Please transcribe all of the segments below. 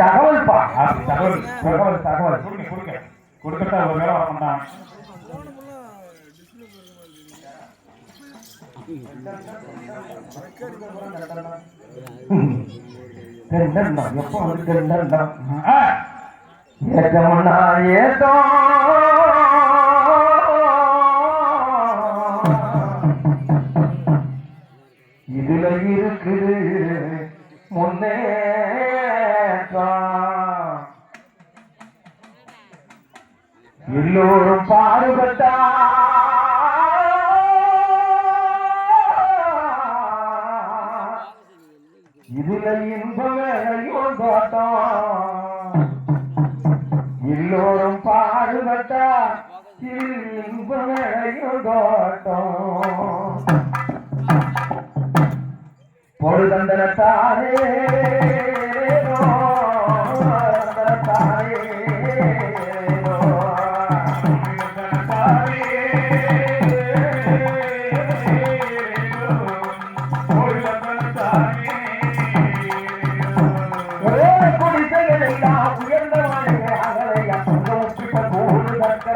தகவல்பா அப்படி தகவல் தகவல் தகவல். கொடுங்க கொடுங்க. கொடுக்கட்டா ஒரு எப்போ வந்து ஏதோ எல்லோரும் பாடுபட்டா. இதுல இன்பமையும் தோட்டம் எல்லோரும் பாடுபட்டா. இன்பமையும் தோட்டம் பொழுதந்தனத்தாரே தந்தனத்தாரே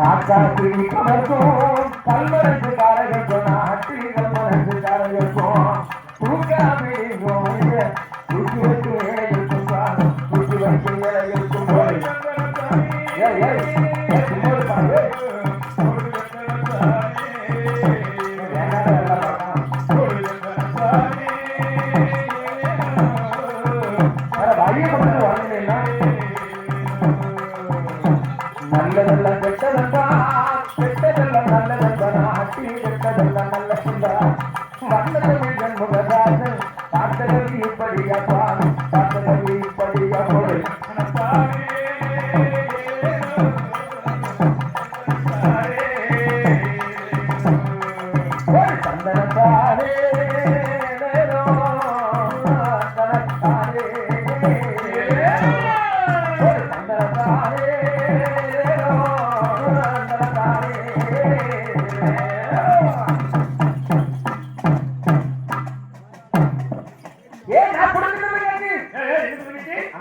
காக்கா கிளி கமர்க்கும் கல்வரசு காரகத்தும் நாட்டில் கல்வரசு காரகத்தும் தூக்காமீங்கும் தூக்கி வச்சு ஏழை இருக்கும் சாமி தூக்கி வச்சு ஏழை இருக்கும் நல்லதெல்லாம் கெட்டதல்லா கெட்டதெல்லாம் நல்லதல்லா நாட்டி கெட்டதெல்லாம் நல்ல சுந்தா. வந்ததவி ஜன்முகதாசன் பார்த்ததவி இப்படியா பார்த்ததவி இப்படியா ஒரு சந்தனத்தாரே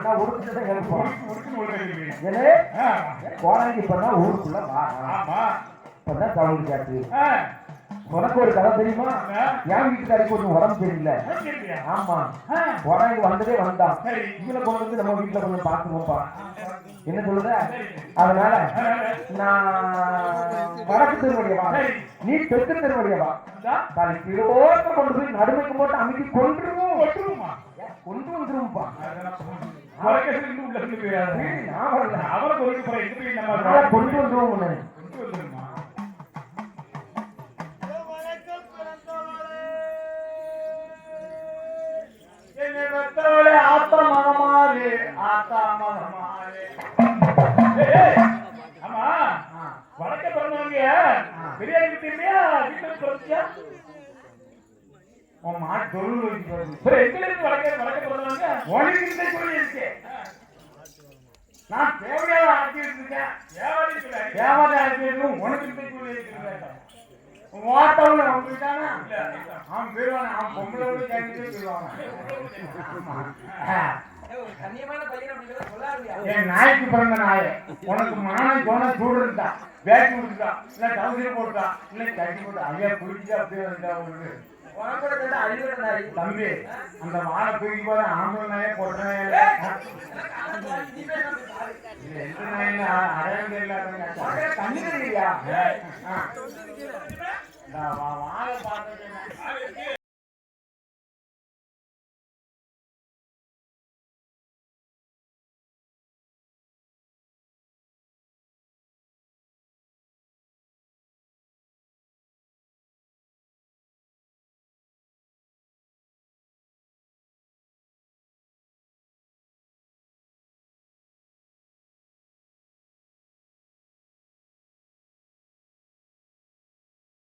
அண்ணா உடுக்கிட்டு கேட்போம் கோலாங்கி இப்பதான் ஊருக்குள்ள இப்பதான் கேட்டு உனக்கு ஒரு கதை தெரியுமா? என் வீட்டுக்காரிக்கு கொஞ்சம் உடம்பு தெரியல ஆமா. உடம்பு வந்ததே வந்தான். இதுல கொண்டு வந்து நம்ம வீட்டுல கொஞ்சம் பாத்துக்கோப்பா என்ன சொல்லுத? அதனால நான் வடக்கு தெருவடியவா. நீ தெற்கு தெருவடியவா தலை கிலோத்த கொண்டு போய் நடுமைக்கு போட்டு அமைக்கி கொண்டுருவோம் கொண்டு வந்துருவோம்ப்பா கொண்டு போற வந்துருவோம் ஆத்தா மகமாறு ஆத்தா மகமாறு நான் தேவையான ஆக்கிட்டு இருக்கேன். தேவையான ஆக்கிட்டு உனக்கு ஓட்டவுல வந்துட்டானா அவன் போயிடுவான் அவன் பொம்பளை கேட்டு போயிடுவான் என் நாய்க்கு பிறந்த நாய. உனக்கு மானம் போன சூடு இருந்தா வேட்டி கொடுத்தா இல்ல டவுசர் போட்டா இல்ல கட்டி போட்டா ஐயா குளிச்சு அப்படியே வந்தா உங்களுக்கு தம்பி. அந்த வாழை தூக்கி போல ஆம்பளை நாயே நாயில அடையாளம் இல்லாத தண்ணி இல்லையா வாழை பார்த்தேன்